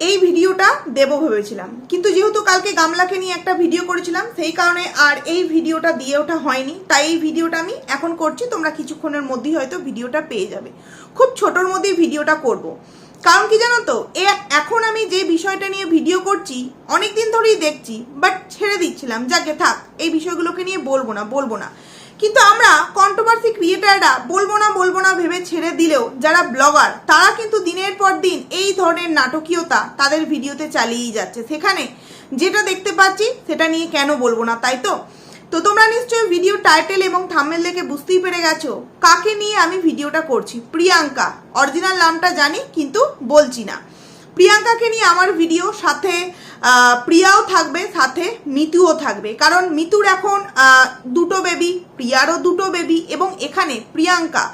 এই ভিডিওটা দেব ভেবেছিলাম। কিন্তু যেহেতু কালকে গামলাকে নিয়ে একটা ভিডিও করেছিলাম, সেই কারণে আর এই ভিডিওটা দিয়ে ওঠা হয়নি। তাই এই ভিডিওটা আমি এখন করছি, তোমরা কিছুক্ষণের মধ্যেই হয়তো ভিডিওটা পেয়ে যাবে। খুব ছোটোর মধ্যেই ভিডিওটা করব। কারণ কি জানো তো, এ এখন আমি যে বিষয়টা নিয়ে ভিডিও করছি অনেক দিন ধরেই দেখছি, বাট ছেড়ে দিচ্ছিলাম। যাকে থাক, এই বিষয়গুলোকে নিয়ে বলব না বলব না। কিন্তু আমরা কন্ট্রোভার্সি ক্রিয়েটাররা বলব না বলব না ভেবে ছেড়ে দিলেও যারা ব্লগার তারা কিন্তু দিনের পর দিন এই ধরনের নাটকীয়তা তাদের ভিডিওতে চালিয়েই যাচ্ছে। সেখানে যেটা দেখতে পাচ্ছি, সেটা নিয়ে কেন বলব না, তাই তো? তো তোমরা নিশ্চয়ই ভিডিও টাইটেল এবং থাম্বনেল দেখে বুঝতেই পেরে গেছো, কাকে নিয়ে আমি ভিডিওটা করছি? প্রিয়াঙ্কা অরিজিনাল নামটা জানি, কিন্তু বলছি না। প্রিয়াঙ্কাকে নিয়ে আমার ভিডিও সাথে প্রিয়াও থাকবে, সাথে মিতুও থাকবে। কারণ মিতুর এখন দুটো বেবি প্রিয়ারও দুটো বেবি এবং এখানে প্রিয়াঙ্কা।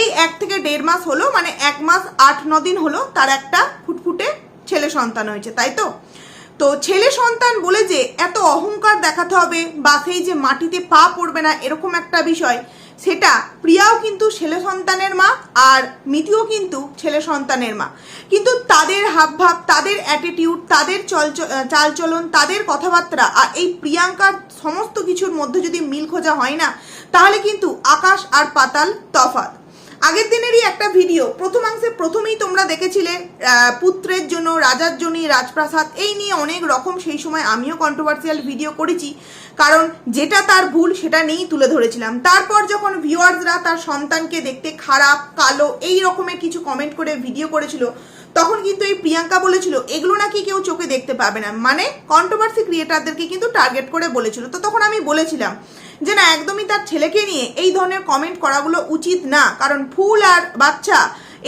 এই এক থেকে দেড় মাস হলো মানে এক মাস আট, ন দিন হলো তার একটা ফুটফুটে ছেলে সন্তান হয়েছে, তাই তো? তো ছেলে সন্তান বলে যে, এত অহংকার দেখাতে হবে, বা সেই যে মাটিতে পা পড়বে না, এরকম একটা বিষয়। সেটা প্রিয়াও কিন্তু ছেলে সন্তানের মা আর মিতিও কিন্তু ছেলে সন্তানের মা। কিন্তু তাদের হাবভাব, তাদের অ্যাটিটিউড তাদের চল, চালচলন, তাদের কথাবার্তা আর এই প্রিয়াঙ্কার সমস্ত কিছুর মধ্যে যদি মিল খোঁজা হয় না, তাহলে কিন্তু আকাশ আর পাতাল তফাৎ। আগের দিনেরই একটা ভিডিও প্রথমাংশে প্রথমেই তোমরা দেখেছিলে পুত্রের জন্য, রাজার জন্য, রাজপ্রাসাদ, এই নিয়ে অনেক রকম সেই সময় আমিও কন্ট্রোভার্সিয়াল ভিডিও করেছি। কারণ যেটা তার ভুল, সেটা নিয়েই তুলে ধরেছিলাম। তারপর যখন ভিউয়ার্সরা তার সন্তানকে দেখতে খারাপ, কালো, এই রকমের কিছু কমেন্ট করে ভিডিও করেছিল তখন কিন্তু এই প্রিয়াঙ্কা বলেছিল, এগুলো নাকি কেউ চোখে দেখতে পাবে না। মানে কন্ট্রোভার্সি ক্রিয়েটারদেরকে কিন্তু টার্গেট করে বলেছিল। তো তখন আমি বলেছিলাম যে, না, একদমই তার ছেলেকে নিয়ে এই ধরনের কমেন্ট করাগুলো উচিত না। কারণ ফুল আর বাচ্চা,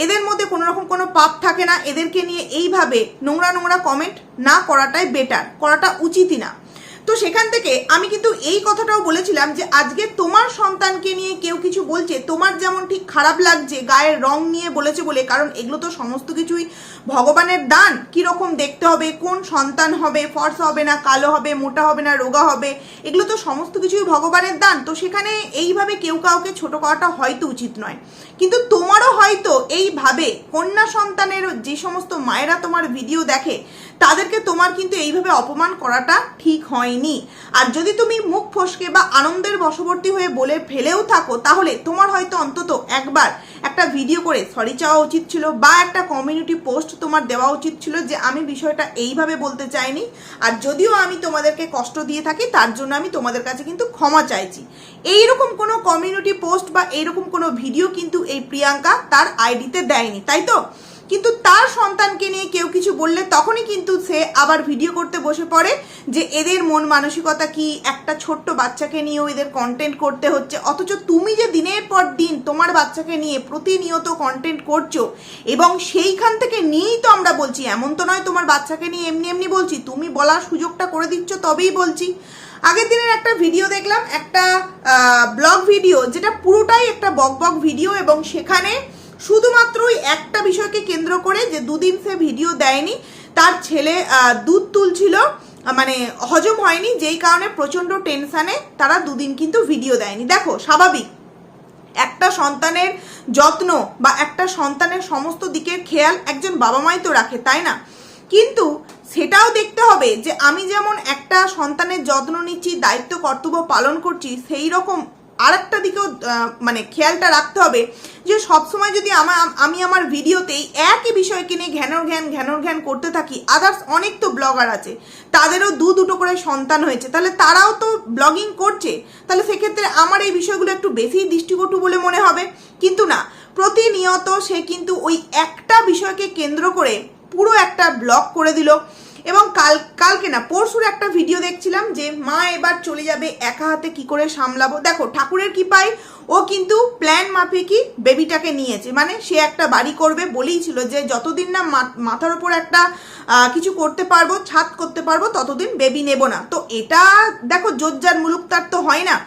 এদের মধ্যে কোনো রকম কোনো পাপ থাকে না। এদেরকে নিয়ে এইভাবে নোংরা নোংরা কমেন্ট না করাটাই বেটার করাটা উচিতই না। তো সেখান থেকে আমি কিন্তু এই কথাটাও বলেছিলাম যে আজকে তোমার সন্তানকে নিয়ে কেউ কিছু বলছে, তোমার যেমন ঠিক খারাপ লাগছে, গায়ের রং নিয়ে বলেছে বলে, কারণ এগুলো তো সমস্ত কিছুই ভগবানের দান। কীরকম দেখতে হবে, কোন সন্তান হবে, ফর্স হবে না, কালো হবে, মোটা হবে না, রোগা হবে, এগুলো তো সমস্ত কিছুই ভগবানের দান। তো সেখানে এইভাবে কেউ কাউকে ছোট করাটা হয়তো উচিত নয়। কিন্তু তোমারও হয়তো এইভাবে কন্যা সন্তানের যে সমস্ত মায়েরা তোমার ভিডিও দেখে, তাদেরকে তোমার কিন্তু এইভাবে অপমান করাটা ঠিক হয়নি। আর যদি তুমি মুখ ফসকে বা আনন্দের বশবর্তী হয়ে বলে ফেলেও থাকো, তাহলে তোমার হয়তো অন্তত একবার একটা ভিডিও করে সরি চাওয়া উচিত ছিল বা একটা কমিউনিটি পোস্ট তোমার দেওয়া উচিত ছিল যে আমি বিষয়টা এইভাবে বলতে চাইনি। আর যদিও আমি তোমাদেরকে কষ্ট দিয়ে থাকি, তার জন্য আমি তোমাদের কাছে কিন্তু ক্ষমা চাইছি। এইরকম কোনো কমিউনিটি পোস্ট বা এইরকম কোনো ভিডিও কিন্তু এই প্রিয়াঙ্কা তার আইডিতে দেয়নি, তাই তো? কিন্তু তার সন্তানকে নিয়ে কেউ কিছু বললে তখনই কিন্তু সে আবার ভিডিও করতে বসে পড়ে যে এদের মন মানসিকতা কি? একটা ছোট্ট বাচ্চাকে নিয়েও এদের কন্টেন্ট করতে হচ্ছে। অথচ তুমি যে দিনের পর দিন তোমার বাচ্চাকে নিয়ে প্রতিনিয়ত কন্টেন্ট করছ এবং সেইখান থেকে নিয়েই তো আমরা বলছি, এমন তো নয় তোমার বাচ্চাকে নিয়ে এমনি এমনি বলছি, তুমি বলার সুযোগটা করে দিচ্ছ তবেই বলছি। আগের দিনের একটা ভিডিও দেখলাম, একটা ব্লগ ভিডিও যেটা পুরোটাই একটা বক বক ভিডিও এবং সেখানে শুধুমাত্রই একটা বিষয়কে কেন্দ্র করে যে দুদিন সে ভিডিও দেয়নি, তার ছেলে দুধ তুলছিল মানে হজম হয়নি, যেই কারণে প্রচণ্ড টেনশানে তারা দুদিন কিন্তু ভিডিও দেয়নি। দেখো, স্বাভাবিক। একটা সন্তানের যত্ন বা একটা সন্তানের সমস্ত দিকের খেয়াল একজন বাবা মাই তো রাখে, তাই না? কিন্তু সেটাও দেখতে হবে যে আমি যেমন একটা সন্তানের যত্ন নিচ্ছি, দায়িত্ব, কর্তব্য পালন করছি, সেই রকম আরেকটা দিকেও মানে খেয়ালটা রাখতে হবে যে সবসময় যদি আমার আমি আমার ভিডিওতেই একই বিষয়কে নিয়ে ঘ্যানোর ঘ্যান ঘ্যানোর ঘ্যান করতে থাকি আদার্স অনেক তো ব্লগার আছে, তাদেরও দু দুটো করে সন্তান হয়েছে, তাহলে তারাও তো ব্লগিং করছে, তাহলে সেক্ষেত্রে আমার এই বিষয়গুলো একটু বেশি দৃষ্টিকটু বলে মনে হবে। কিন্তু না, প্রতিনিয়ত সে কিন্তু ওই একটা বিষয়কে কেন্দ্র করে পুরো একটা ব্লগ করে দিল এবং কাল, কালকে না, পরশুর একটা ভিডিও দেখছিলাম যে মা এবার চলে যাবে একা হাতে কি করে সামলাবো। দেখো, ঠাকুরের কি পাই ও কিন্তু প্ল্যান মাফিকই বেবিটাকে নিয়েছে। মানে সে একটা বাড়ি করবে বলেই ছিল যে যতদিন না মাথার ওপর একটা কিছু করতে পারব, ছাদ করতে পারব, ততদিন বেবি নেব না। তো এটা দেখো, জোজ্জার মুলুক তার তো হয় না।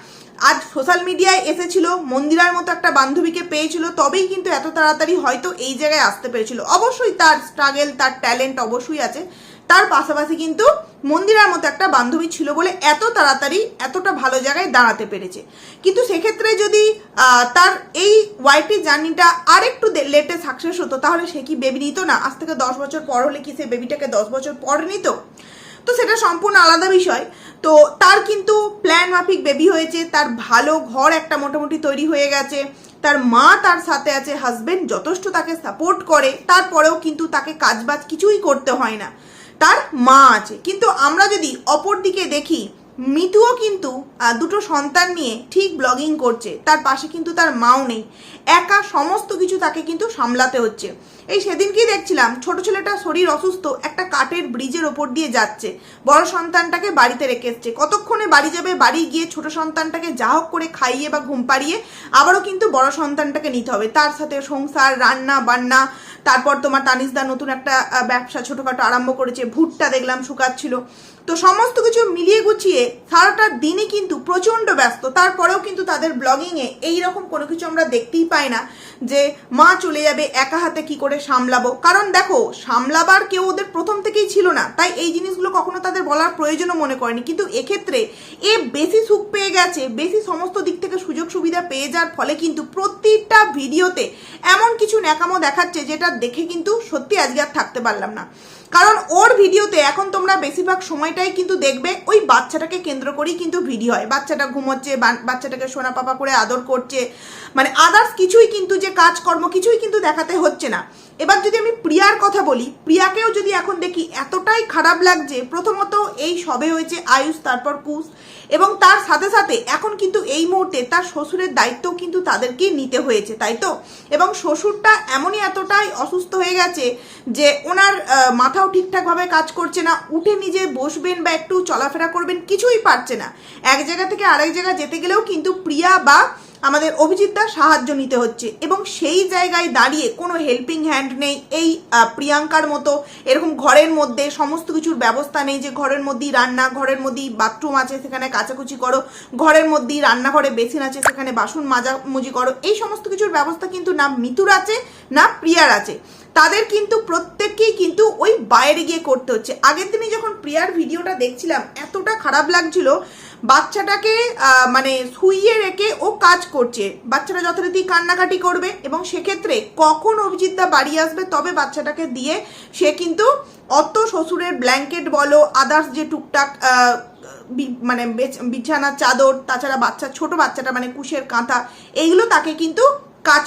আজ সোশ্যাল মিডিয়ায় এসেছিল, মন্দিরার মতো একটা বান্ধবীকে পেয়েছিল, তবেই কিন্তু এত তাড়াতাড়ি হয়তো এই জায়গায় আসতে পেরেছিল। অবশ্যই তার স্ট্রাগেল তার ট্যালেন্ট অবশ্যই আছে। তার পাশাপাশি কিন্তু মন্দিরার মতো একটা বান্ধবী ছিল বলে এত তাড়াতাড়ি এতটা ভালো জায়গায় দাঁড়াতে পেরেছে। কিন্তু সেক্ষেত্রে যদি তার এই ওয়াইটি জার্নিটা আরেকটু লেটে সাকসেস হতো, তাহলে সে কি বেবি নিত না? আজ থেকে দশ বছর পর হলে কি সে বেবিটাকে দশ বছর পর নিত? তো সেটা সম্পূর্ণ আলাদা বিষয়। তো তার কিন্তু প্ল্যান মাফিক বেবি হয়েছে, তার ভালো ঘর একটা মোটামুটি তৈরি হয়ে গেছে, তার মা তার সাথে আছে হাজবেন্ড যথেষ্ট তাকে সাপোর্ট করে, তারপরেও কিন্তু তাকে কাজবাজ কিছুই করতে হয় না। তার মা আছে। কিন্তু আমরা যদি অপর দিকে দেখি মিতুও কিন্তু দুটো সন্তান নিয়ে ঠিক ব্লগিং করছে। তার পাশে কিন্তু তার মাও নেই। একা সমস্ত কিছু তাকে কিন্তু সামলাতে হচ্ছে। এই সেদিনকেই দেখছিলাম ছোট ছেলেটা শরীর অসুস্থ, একটা কাঠের ব্রিজের ওপর দিয়ে যাচ্ছে। বড় সন্তানটাকে বাড়িতে রেখে এসছে। কতক্ষণে বাড়ি যাবে, বাড়ি গিয়ে ছোট সন্তানটাকে যা হোক করে খাইয়ে বা ঘুম পাড়িয়ে আবারও কিন্তু বড় সন্তানটাকে নিতে হবে। তার সাথে সংসার, রান্না বান্না, তারপর তোমার তানিসদা নতুন একটা ব্যবসা ছোটখাটো আরম্ভ করেছে। ভুট্টা দেখলাম শুকাচ্ছিল। তো সমস্ত কিছু মিলিয়ে গুছিয়ে সারাটা দিনই কিন্তু প্রচণ্ড ব্যস্ত। তারপরেও কিন্তু তাদের ব্লগিংয়ে এইরকম কোনো কিছু আমরা দেখতেই পাই না যে, মা চলে যাবে, একা হাতে কি করে সামলাবো? কারণ দেখো, সামলাবার কেউ ওদের প্রথম থেকেই ছিল না। তাই এই জিনিসগুলো কখনো তাদের বলার প্রয়োজনও মনে করেনি। কিন্তু এক্ষেত্রে এ বেশি সুখ পেয়ে গেছে, বেশি সমস্ত দিক থেকে সুযোগ সুবিধা পেয়ে যাওয়ার ফলে কিন্তু প্রতিটা ভিডিওতে এমন কিছু ন্যাকামো দেখাচ্ছে যেটা দেখে কিন্তু সত্যি আজকে আর থাকতে পারলাম না। কারণ ওর ভিডিওতে এখন তোমরা বেশিরভাগ সময়টাই কিন্তু দেখবে ওই বাচ্চাটাকে কেন্দ্র করেই কিন্তু ভিডিও হয়। বাচ্চাটা ঘুমোচ্ছে বাচ্চাটাকে সোনা পাপা করে আদর করছে। মানে আদার্স কিছুই কিন্তু যে কাজকর্ম কিছুই কিন্তু দেখাতে হচ্ছে না। এবার যদি আমি প্রিয়ার কথা বলি, প্রিয়াকেও যদি এখন দেখি এতটাই খারাপ লাগছে, প্রথমত এই সবে হয়েছে আয়ুষ, তারপর কুশ এবং তার সাথে সাথে এখন কিন্তু এই মুহূর্তে তার শ্বশুরের দায়িত্ব কিন্তু তাদেরকেই নিতে হয়েছে, তাই তো? এবং শ্বশুরটা এমনই এতটাই অসুস্থ হয়ে গেছে যে ওনার মাথাও ঠিকঠাকভাবে কাজ করছে না, উঠে নিজে বসবেন বা একটু চলাফেরা করবেন, কিছুই পারছে না। এক জায়গা থেকে আরেক জায়গা যেতে গেলেও কিন্তু প্রিয়া বা আমাদের অভিজিৎদার সাহায্য নিতে হচ্ছে এবং সেই জায়গায় দাঁড়িয়ে কোনো হেল্পিং হ্যান্ড নেই। এই প্রিয়াঙ্কার মতো এরকম ঘরের মধ্যে সমস্ত কিছুর ব্যবস্থা নেই যে ঘরের মধ্যেই রান্না, ঘরের মধ্যেই বাথরুম আছে, সেখানে কাচাকুচি করো, ঘরের মধ্যেই রান্নাঘরে বেসিন আছে, সেখানে বাসন মাজামুজি করো। এই সমস্ত কিছুর ব্যবস্থা কিন্তু না মিতুর আছে, না প্রিয়ার আছে। তাদের কিন্তু প্রত্যেককেই কিন্তু ওই বাইরে গিয়ে করতে হচ্ছে। আগের দিনে যখন প্রিয়ার ভিডিওটা দেখছিলাম, এতটা খারাপ লাগছিল বাচ্চাটাকে মানে শুইয়ে রেখে ও কাজ করছে। বাচ্চাটা যথারীতি কান্নাকাটি করবে এবং সেক্ষেত্রে কখন অভিজিৎদা বাড়ি আসবে তবে বাচ্চাটাকে দিয়ে সে কিন্তু অত শ্বশুরের ব্ল্যাঙ্কেট বলো আদার্স যে টুকটাক মানে বিছানা বিছানার চাদর, তাছাড়া বাচ্চা, ছোট বাচ্চাটা মানে কুশের কাঁথা, এইগুলো তাকে কিন্তু কাজ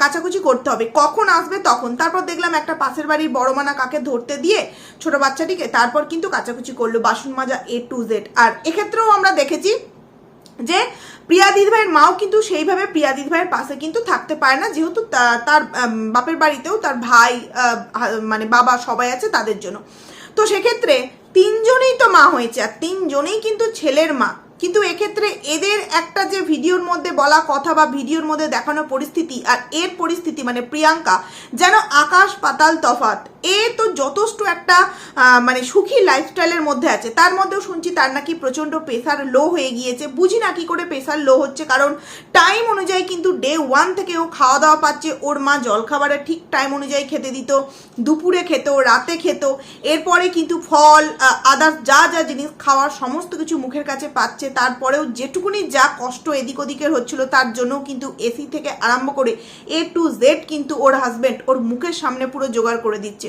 কাচাকুচি করতে হবে। কখন আসবে তখন। তারপর দেখলাম একটা পাশের বাড়ির বড় মানা কাকে ধরতে দিয়ে ছোট বাচ্চাটিকে তারপর কিন্তু কাচাকুচি করল বাসন মাজা এ টু জেড আর এক্ষেত্রেও আমরা দেখেছি যে প্রিয়া দিদিভাইয়ের মাও কিন্তু সেইভাবে প্রিয়া দিদিভাইয়ের পাশে কিন্তু থাকতে পারে না। যেহেতু তার বাপের বাড়িতেও তার ভাই মানে বাবা সবাই আছে তাদের জন্য। তো সেক্ষেত্রে তিনজনেই তো মা হয়েছে, আর তিনজনেই কিন্তু ছেলের মা। কিন্তু এক্ষেত্রে এদের একটা যে ভিডিওর মধ্যে বলা কথা বা ভিডিওর মধ্যে দেখানো পরিস্থিতি আর এর পরিস্থিতি মানে প্রিয়াঙ্কা যেন আকাশ পাতাল তফাত এ তো যথেষ্ট একটা মানে সুখী লাইফস্টাইলের মধ্যে আছে। তার মধ্যেও শুনছি তার নাকি প্রচণ্ড প্রেসার লো হয়ে গিয়েছে। বুঝি না কি করে প্রেসার লো হচ্ছে, কারণ টাইম অনুযায়ী কিন্তু ডে ওয়ান থেকে ও খাওয়া দাওয়া পাচ্ছে। ওর মা জলখাবারের ঠিক টাইম অনুযায়ী খেতে দিত, দুপুরে খেত, রাতে খেত। এরপরে কিন্তু ফল আদার্স যা যা জিনিস খাওয়ার সমস্ত কিছু মুখের কাছে পাচ্ছে। তারপরেও যেটুকুনি যা কষ্ট এদিক ওদিকের হচ্ছিল, তার জন্য কিন্তু এসি থেকে আরম্ভ করে এ টু জেড কিন্তু ওর হাজবেন্ড ওর মুখের সামনে পুরো জোগাড় করে দিচ্ছে।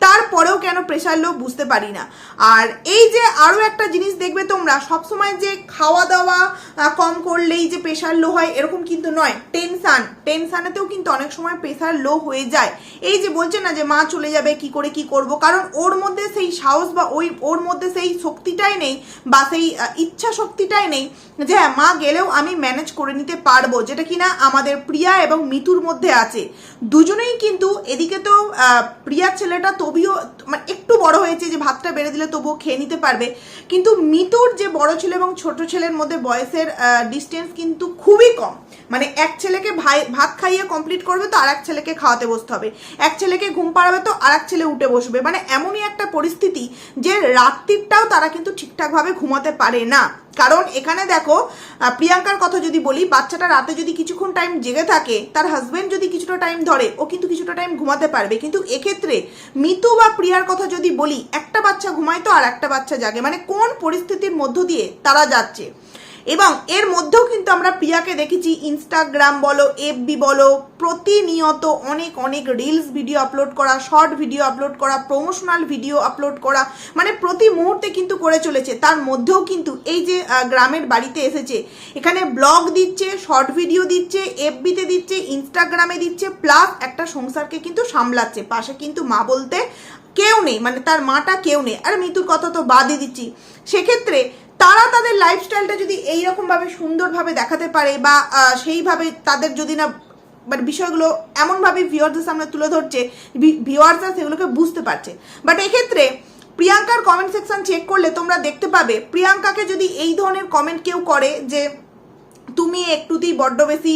তারপরেও কেন প্রেশার লো বুঝতে পারি না। আর এই যে আরও একটা জিনিস দেখবে তোমরা সবসময় যে খাওয়া দাওয়া কম করলেই যে প্রেশার লো হয় এরকম কিন্তু নয়। টেনশান টেনশানেতেও কিন্তু অনেক সময় প্রেশার লো হয়ে যায়। এই যে বলছে না যে মা চলে যাবে কি করে কি করব? কারণ ওর মধ্যে সেই সাহস বা ওই ওর মধ্যে সেই শক্তিটাই নেই বা সেই ইচ্ছা শক্তিটাই নেই যে হ্যাঁ মা গেলেও আমি ম্যানেজ করে নিতে পারব যেটা কিনা আমাদের প্রিয়া এবং মিতুর মধ্যে আছে। দুজনেই কিন্তু এদিকে তো আহ, ছেলেটা ছেলেটা তবিও মানে একটু বড় হয়েছে যে ভাতটা বেড়ে দিলে তবুও খেয়ে নিতে পারবে। কিন্তু মিতুর যে বড় ছেলে এবং ছোট ছেলের মধ্যে বয়সের ডিস্টেন্স কিন্তু খুবই কম। মানে এক ছেলেকে ভাই, ভাত খাইয়ে কমপ্লিট করবে তো আর এক ছেলেকে খাওয়াতে বসতে হবে। এক ছেলেকে ঘুম পাড়াবে তো আর এক ছেলে উঠে বসবে। মানে এমনই একটা পরিস্থিতি যে রাত্রিটাও তারা কিন্তু ঠিকঠাকভাবে ঘুমাতে পারে না। কারণ এখানে দেখো প্রিয়াঙ্কার কথা যদি বলি, বাচ্চাটা রাতে যদি কিছুক্ষণ টাইম জেগে থাকে, তার হাজবেন্ড যদি কিছুটা টাইম ধরে, ও কিন্তু কিছুটা টাইম ঘুমাতে পারবে। কিন্তু এক্ষেত্রে মিতু বা প্রিয়ার কথা যদি বলি, একটা বাচ্চা ঘুমায় তো আর একটা বাচ্চা জাগে। মানে কোন পরিস্থিতির মধ্য দিয়ে তারা যাচ্ছে? এবং এর মধ্যেও কিন্তু আমরা প্রিয়াকে দেখেছি ইনস্টাগ্রাম বলো এফবি বলো, প্রতিনিয়ত অনেক অনেক রিলস ভিডিও আপলোড করা শর্ট ভিডিও আপলোড করা প্রমোশনাল ভিডিও আপলোড করা মানে প্রতি মুহূর্তে কিন্তু করে চলেছে। তার মধ্যেও কিন্তু এই যে গ্রামের বাড়িতে এসেছে, এখানে ব্লগ দিচ্ছে শর্ট ভিডিও দিচ্ছে এফবিতে দিচ্ছে ইনস্টাগ্রামে দিচ্ছে প্লাস একটা সংসারকে কিন্তু সামলাচ্ছে। পাশে কিন্তু মা বলতে কেউ নেই মানে তার মাটা কেউ নেই। আর মৃত্যুর কথা তো বাদই দিচ্ছি। সেক্ষেত্রে তারা তাদের লাইফস্টাইলটা যদি এইরকমভাবে সুন্দরভাবে দেখাতে পারে বা সেইভাবে তাদের যদি না মানে বিষয়গুলো এমনভাবে ভিউয়ার্সের সামনে তুলে ধরছে ভিউয়ার্সরা সেগুলোকে বুঝতে পারছে। বাট এক্ষেত্রে প্রিয়াঙ্কার কমেন্ট সেকশন চেক করলে তোমরা দেখতে পাবে, প্রিয়াঙ্কাকে যদি এই ধরনের কমেন্ট কেউ করে যে, তুমি একটুতেই বড্ড বেশি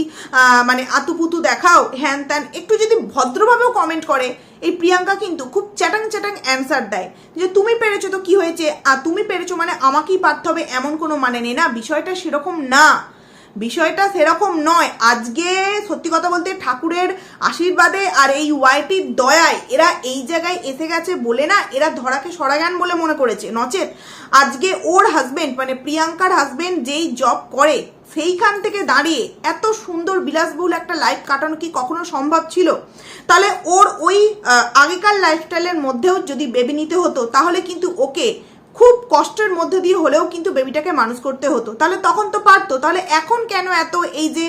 মানে আতুপুতু দেখাও, হ্যান ত্যান, একটু যদি ভদ্রভাবেও কমেন্ট করে এই প্রিয়াঙ্কা কিন্তু খুব চ্যাটাং চ্যাটাং অ্যান্সার দেয় যে তুমি পেরেছ তো কি হয়েছে? আর তুমি পেরেছ মানে আমাকেই পারতে হবে এমন কোনো মানে নেই না। বিষয়টা সেরকম না। বিষয়টা সেরকম নয়। আজকে সত্যি কথা বলতে ঠাকুরের আশীর্বাদে আর এই ওয়াইটির দয়ায় এরা এই জায়গায় এসে গেছে বলে না, এরা ধরাকে সরাগান বলে মনে করেছে। নচেত আজকে ওর হাজবেন্ড মানে প্রিয়াঙ্কার হাজবেন্ড যেই জব করে সেইখান থেকে দাঁড়িয়ে এত সুন্দর বিলাসবহুল একটা লাইফ কাটানো কি কখনো সম্ভব ছিল? তাহলে ওর ওই আগেকার লাইফস্টাইলের মধ্যেও যদি বেবি নিতে হতো, তাহলে কিন্তু ওকে খুব কষ্টের মধ্যে দিয়ে হলেও কিন্তু বেবিটাকে মানুষ করতে হতো। তাহলে তখন তো পারতো। তাহলে এখন কেন এত এই যে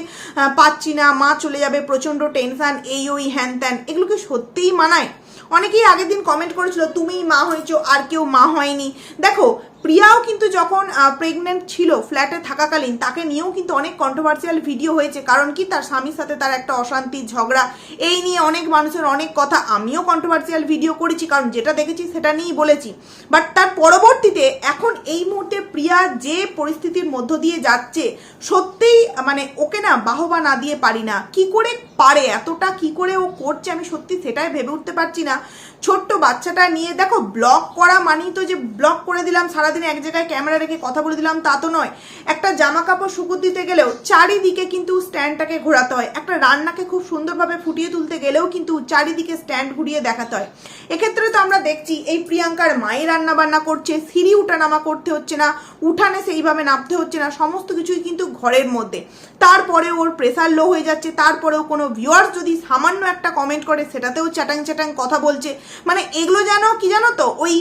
পাচ্ছি না, মা চলে যাবে প্রচণ্ড টেনশান এই ওই হ্যান ত্যান, এগুলো কি সত্যিই মানায়? অনেকেই আগের দিন কমেন্ট করেছিল, তুমিই মা হয়েছো, আর কেউ মা হয়নি। দেখো প্রিয়াও কিন্তু যখন প্রেগনেন্ট ছিল ফ্ল্যাটে থাকাকালীন, তাকে নিয়েও কিন্তু অনেক কন্ট্রোভার্সিয়াল ভিডিও হয়েছে। কারণ কি? তার স্বামীর সাথে তার একটা অশান্তি, ঝগড়া, এই নিয়ে অনেক মানুষের অনেক কথা। আমিও কন্ট্রোভার্সিয়াল ভিডিও করেছি, কারণ যেটা দেখেছি সেটা নিয়েই বলেছি। বাট তার পরবর্তীতে এখন এই মুহূর্তে প্রিয়া যে পরিস্থিতির মধ্য দিয়ে যাচ্ছে, সত্যিই মানে ওকে না বাহবা না দিয়ে পারি না। কি করে পারে? এতটা কি করে ও করছে? আমি সত্যি সেটাই ভেবে উঠতে পারছি না। ছোট্ট বাচ্চাটা নিয়ে, দেখো ব্লক করা মানেই তো যে ব্লক করে দিলাম, সারাদিন এক জায়গায় ক্যামেরা রেখে কথা বলে দিলাম, তা তো নয়। একটা জামা কাপড় শুকুর দিতে গেলেও চারিদিকে কিন্তু স্ট্যান্ডটাকে ঘোরাতে হয়। একটা রান্নাকে খুব সুন্দরভাবে ফুটিয়ে তুলতে গেলেও কিন্তু চারিদিকে স্ট্যান্ড ঘুরিয়ে দেখাতে হয়। এক্ষেত্রে তো আমরা দেখছি, এই প্রিয়াঙ্কার মায়ের রান্না বান্না করছে, সিঁড়ি উঠানামা করতে হচ্ছে না, উঠানে সেইভাবে নামতে হচ্ছে না, সমস্ত কিছুই কিন্তু ঘরের মধ্যে। তারপরে ওর প্রেসার লো হয়ে যাচ্ছে, তারপরেও কোনো ভিউয়ার্স যদি সামান্য একটা কমেন্ট করে, সেটাতেও চ্যাটাং চ্যাটাং কথা বলছে। মানে এগুলো যেন, কি জানো তো, ওই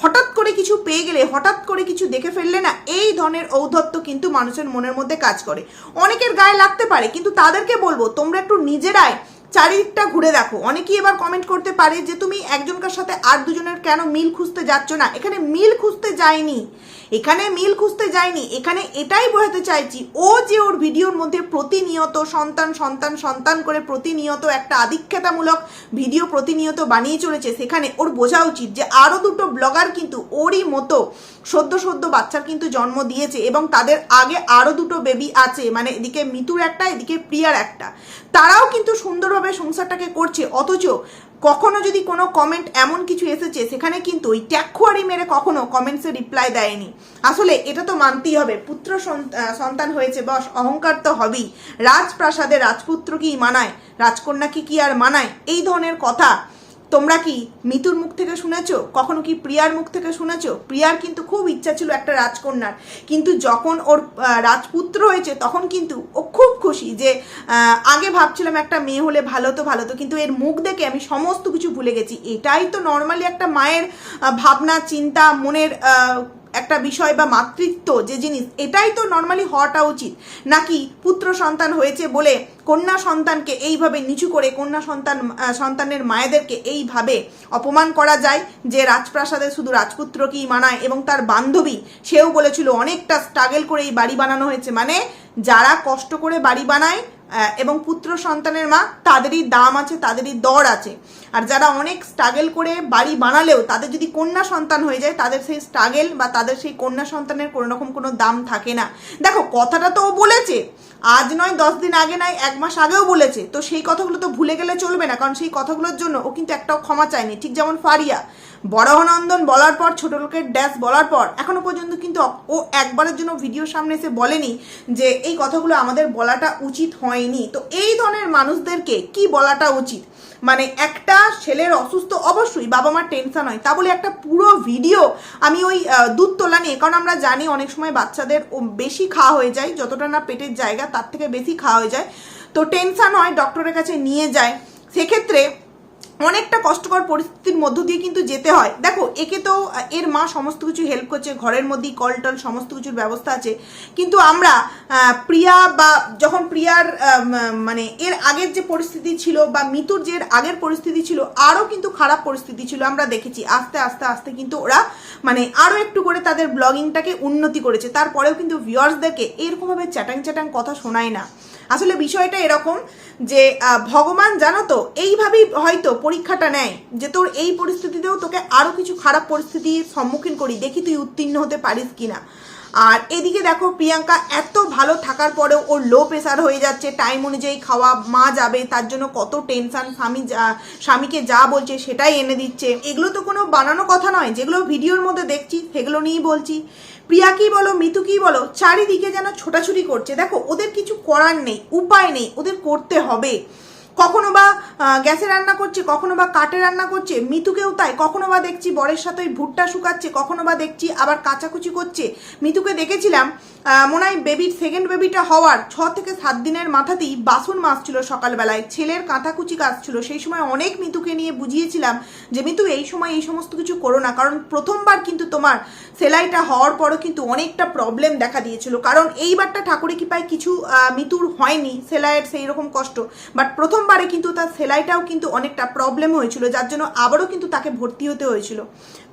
হঠাৎ করে কিছু পেয়ে গেলে, হঠাৎ করে কিছু দেখে ফেললে না, এই ধরনের ঔদ্ধত্য কিন্তু মানুষের মনের মধ্যে কাজ করে। অনেকের গায়ে লাগতে পারে, কিন্তু তাদেরকে বলব, তোমরা একটু নিজেরাই চারিদিকটা ঘুরে দেখো। অনেকেই এবার কমেন্ট করতে পারে যে, তুমি একজনকার সাথে আর দুজনের কেন মিল খুঁজতে যাচ্ছ না? এখানে মিল খুঁজতে যায়নি। এখানে মিল খুঁজতে যায়নি, এখানে এটাই বোঝাতে চাইছি। ও যে ওর ভিডিওর মধ্যে প্রতিনিয়ত সন্তান সন্তান সন্তান করে প্রতিনিয়ত একটা আধিক্ষেতামূলক ভিডিও প্রতিনিয়ত বানিয়ে চলেছে, সেখানে ওর বোঝা উচিত যে আরও দুটো ব্লগার কিন্তু ওরই মতো সদ্য সদ্য বাচ্চার কিন্তু জন্ম দিয়েছে এবং তাদের আগে আরও দুটো বেবি আছে মানে এদিকে মিতুর একটা, এদিকে প্রিয়ার একটা। তারাও কিন্তু সুন্দরভাবে সংসারটাকে করছে, অথচ কখনো যদি কোনো কমেন্ট এমন কিছু এসেছে, সেখানে কিন্তু ওই ট্যাকুয়ারি মেরে কখনো কমেন্টসে রিপ্লাই দেয়নি। আসলে এটা তো মানতেই হবে, পুত্র সন্তান হয়েছে, বস, অহংকার তো হবেই। রাজপ্রাসাদে রাজপুত্র কি মানায়? রাজকন্যাকে কি আর মানায়? এই ধরনের কথা তোমরা কি মিতুর মুখ থেকে শুনেছো? কখনো কি প্রিয়ার মুখ থেকে শুনেছো? প্রিয়ার কিন্তু খুব ইচ্ছা ছিল একটা রাজকন্যার। কিন্তু যখন ওর রাজপুত্র হয়েছে, তখন কিন্তু ও খুব খুশি যে আগে ভাবছিলাম একটা মেয়ে হলে ভালো তো ভালো তো, কিন্তু এর মুখ দেখে আমি সমস্ত কিছু ভুলে গেছি। এটাই তো নর্মালি একটা মায়ের ভাবনা, চিন্তা, মনের একটা বিষয় বা মাতৃত্ব যে জিনিস, এটাই তো নর্মালি হওয়াটা উচিত। নাকি পুত্র সন্তান হয়েছে বলে কন্যা সন্তানকে এইভাবে নিচু করে কন্যা সন্তান সন্তানের মায়েদেরকে এইভাবে অপমান করা যায় যে রাজপ্রাসাদে শুধু রাজপুত্রকেই মানায় এবং তার বান্ধবী সেও বলেছিল, অনেকটা স্ট্রাগল করে এই বাড়ি বানানো হয়েছে। মানে যারা কষ্ট করে বাড়ি বানায় এবং পুত্র সন্তানের মা, তাদেরই দাম আছে, তাদেরই দর আছে। আর যারা অনেক স্ট্রাগল করে বাড়ি বানালেও তাদের যদি কন্যা সন্তান হয়ে যায়, তাদের সেই স্ট্রাগল বা তাদের সেই কন্যা সন্তানের কোনো রকম কোনো দাম থাকে না। দেখো, কথাটা তো ও বলেছে। আজ নয়, দশ দিন আগে নয়, এক মাস আগেও বলেছে। তো সেই কথাগুলো তো ভুলে গেলে চলবে না, কারণ সেই কথাগুলোর জন্য ও কিন্তু একটাও ক্ষমা চায়নি। ঠিক যেমন ফারিয়া। বরাহনন্দন বলার পর, ছোট লোকের ড্যাশ বলার পর, এখনও পর্যন্ত কিন্তু ও একবারের জন্য ভিডিওর সামনে এসে বলেনি যে এই কথাগুলো আমাদের বলাটা উচিত হয়নি। তো এই ধরনের মানুষদেরকে কি বলাটা উচিত? মানে একটা ছেলের অসুস্থ অবশ্যই বাবা মার টেনশন হয়। তা বলে একটা পুরো ভিডিও আমি ওই দুধ তোলা নিয়ে, কারণ আমরা জানি অনেক সময় বাচ্চাদের বেশি খাওয়া হয়ে যায়, যতটা না পেটের জায়গা, তার থেকে বেশি খাওয়া হয়ে যায়। তো টেনশন হয় ডক্টরের কাছে নিয়ে যায়। সেক্ষেত্রে অনেকটা কষ্টকর পরিস্থিতির মধ্য দিয়ে কিন্তু যেতে হয়। দেখো, একে তো এর মা সমস্ত কিছু হেল্প করছে, ঘরের মধ্যেই কল টল সমস্ত কিছুর ব্যবস্থা আছে। কিন্তু আমরা প্রিয়া বা যখন প্রিয়ার মানে এর আগের যে পরিস্থিতি ছিল বা মিতুর যে আগের পরিস্থিতি ছিল, আরও কিন্তু খারাপ পরিস্থিতি ছিল, আমরা দেখেছি। আস্তে আস্তে আস্তে কিন্তু ওরা মানে আরও একটু করে তাদের ব্লগিংটাকে উন্নতি করেছে। তারপরেও কিন্তু ভিউয়ার্সদেরকে এরকমভাবে চ্যাটাং চ্যাটাং কথা শোনায় না। আসলে বিষয়টা এরকম যে ভগবান জানো তো, এইভাবেই হয়তো পরীক্ষাটা নেয় যে তোর এই পরিস্থিতিতেও তোকে আরও কিছু খারাপ পরিস্থিতির সম্মুখীন করি, দেখি তুই উত্তীর্ণ হতে পারিস কিনা। আর এদিকে দেখো, প্রিয়াঙ্কা এত ভালো থাকার পরেও ওর লো প্রেশার হয়ে যাচ্ছে। টাইম অনুযায়ী খাওয়া মা যাবে, তার জন্য কত টেনশন স্বামী যা- স্বামীকে যা বলছে সেটাই এনে দিচ্ছে। এগুলো তো কোনো বানানো কথা নয়, যেগুলো ভিডিওর মধ্যে দেখছি, সেগুলো নিয়েই বলছি। প্রিয়া কি বলো মিতু কি বলো, চারিদিকে যেন ছোটাছুটি করছে। দেখো, ওদের কিছু করার নেই, উপায় নেই, ওদের করতে হবে। কখনো বা গ্যাসে রান্না করছে, কখনো বা কাঠে রান্না করছে, মিতুকেও তাই, কখনো বা দেখছি বরের সাথে ওই ভুট্টা শুকাচ্ছে, কখনো বা দেখছি আবার কাচাকুচি করছে। মিতুকে দেখেছিলাম মনে হয় বেবির সেকেন্ড বেবিটা হওয়ার ছ থেকে সাত দিনের মাথাতেই বাসন মাজছিল সকালবেলায়, ছেলের কাঁথাকুচি কাজ ছিল সেই সময় অনেক মিতুকে নিয়ে বুঝিয়েছিলাম যে, মিতু, এই সময় এই সমস্ত কিছু করো না, কারণ প্রথমবার কিন্তু তোমার সেলাইটা হওয়ার পরও কিন্তু অনেকটা প্রবলেম দেখা দিয়েছিল। কারণ এইবারটা ঠাকুরে কি পায় কিছু মিতুর হয়নি, সেলাইয়ের সেই রকম কষ্ট বাট প্রথমবারে কিন্তু তার সেলাইটাও কিন্তু অনেকটা প্রবলেম হয়েছিল, যার জন্য আবারও কিন্তু তাকে ভর্তি হতে হয়েছিল।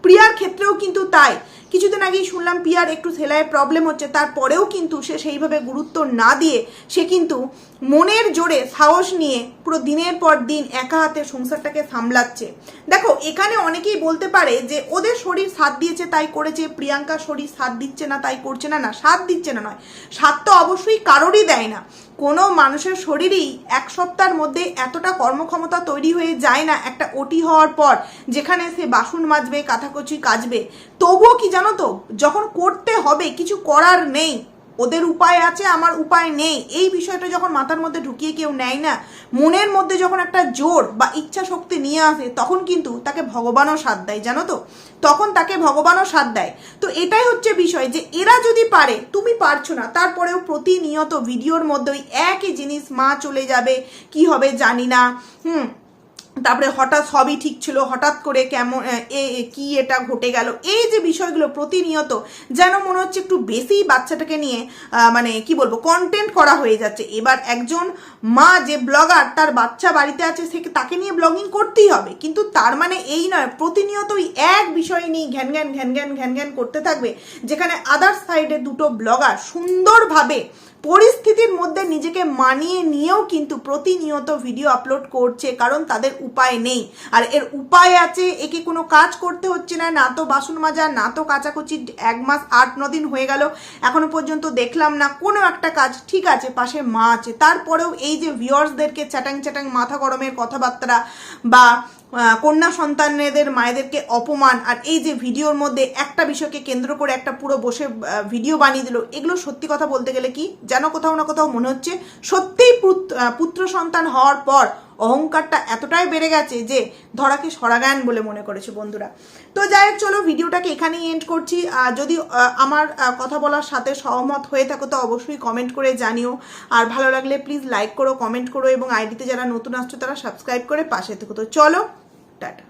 প্রিয়ার ক্ষেত্রেও কিন্তু তাই। কিছুদিন আগেই শুনলাম প্রিয়ার একটু সেলাইয়ের প্রবলেম হচ্ছে, তারপরেও কিন্তু সে সেইভাবে গুরুত্ব না দিয়ে সে কিন্তু মনের জোরে সাহস নিয়ে পুরো দিনের পর দিন একা হাতে সংসারটাকে সামলাচ্ছে। দেখো, এখানে অনেকেই বলতে পারে যে, ওদের শরীর সাথ দিয়েছে, তাই করেছে, প্রিয়াঙ্কা শরীর সাথ দিচ্ছে না, তাই করছে না। না, সাথ দিচ্ছে না নয়। সাথ তো অবশ্যই কারোরই দেয় না। কোনো মানুষের শরীরেই এক সপ্তাহের মধ্যে এতটা কর্মক্ষমতা তৈরি হয়ে যায় না একটা ওটি হওয়ার পর, যেখানে সে বাসন মাজবে কাঁথাকচি কাচবে তবুও কি জানো তো, যখন করতে হবে, কিছু করার নেই। ওদের উপায় আছে, আমার উপায় নেই। এই বিষয়টা যখন মাথার মধ্যে ঢুকিয়ে কেউ নেয় না, মনের মধ্যে যখন একটা জোর বা ইচ্ছা শক্তি নিয়ে আসে, তখন কিন্তু তাকে ভগবানও সাথ দেয়, জানো তো? তখন তাকে ভগবানও সাথ দেয়। তো এটাই হচ্ছে বিষয় যে, এরা যদি পারে, তুমি পারছ না, তারপরেও প্রতিনিয়ত ভিডিওর মধ্যে ওই একই জিনিস মা চলে যাবে, কি হবে জানি না। হুম তারপরে হঠাৎ সবই ঠিক ছিল, হঠাৎ করে কেমন, এ কি এটা ঘটে গেল, এই যে বিষয়গুলো প্রতিনিয়ত যেন মনে হচ্ছে একটু বেশি বাচ্চাটাকে নিয়ে মানে কি বলব কন্টেন্ট করা হয়ে যাচ্ছে। এবার একজন মা যে ব্লগার তার বাচ্চা বাড়িতে আছে, সে তাকে নিয়ে ব্লগিং করতেই হবে। কিন্তু তার মানে এই নয়, প্রতিনিয়ত ওই এক বিষয় নিয়ে ঘ্যান ঘ্যান ঘ্যান ঘ্যান ঘ্যান ঘ্যান করতে থাকবে, যেখানে আদার সাইডে দুটো ব্লগার সুন্দরভাবে পরিস্থিতির মধ্যে নিজেকে মানিয়ে নিয়েও কিন্তু প্রতিনিয়ত ভিডিও আপলোড করছে, কারণ তাদের উপায় নেই। আর এর উপায় আছে, একে কোনো কাজ করতে হচ্ছে না না তো বাসন মাজা, না তো কাচাকুচি, এক মাস আট, ন দিন হয়ে গেল, এখনও পর্যন্ত দেখলাম না, কোনো একটা কাজ ঠিক আছে, পাশে মা আছে। তারপরেও এই যে ভিউয়ার্সদেরকে চ্যাটাং চ্যাটাং মাথা গরমের কথাবার্তা বা কন্যা সন্তানদের মায়েদেরকে অপমান আর এই যে ভিডিওর মধ্যে একটা বিষয়কে কেন্দ্র করে একটা পুরো বসে ভিডিও বানিয়ে দিল, এগুলো সত্যি কথা বলতে গেলে কি? যেন কোথাও না কোথাও মনে হচ্ছে সত্যিই পুত- পুত্র সন্তান হওয়ার পর অহংকারটা এতটাই বেড়ে গেছে যে ধরাকে সরাগান বলে মনে করেছে বন্ধুরা। তো যাই হোক, চলো ভিডিওটাকে এখানেই এন্ড করছি। যদি আমার কথা বলার সাথে সহমত হয়ে থাকো, তো অবশ্যই কমেন্ট করে জানিও। আর ভালো লাগলে প্লিজ লাইক করো কমেন্ট করো এবং আইডিতে যারা নতুন আসছো, তারা সাবস্ক্রাইব করে পাশে থেকো। তো চলো, টাটা।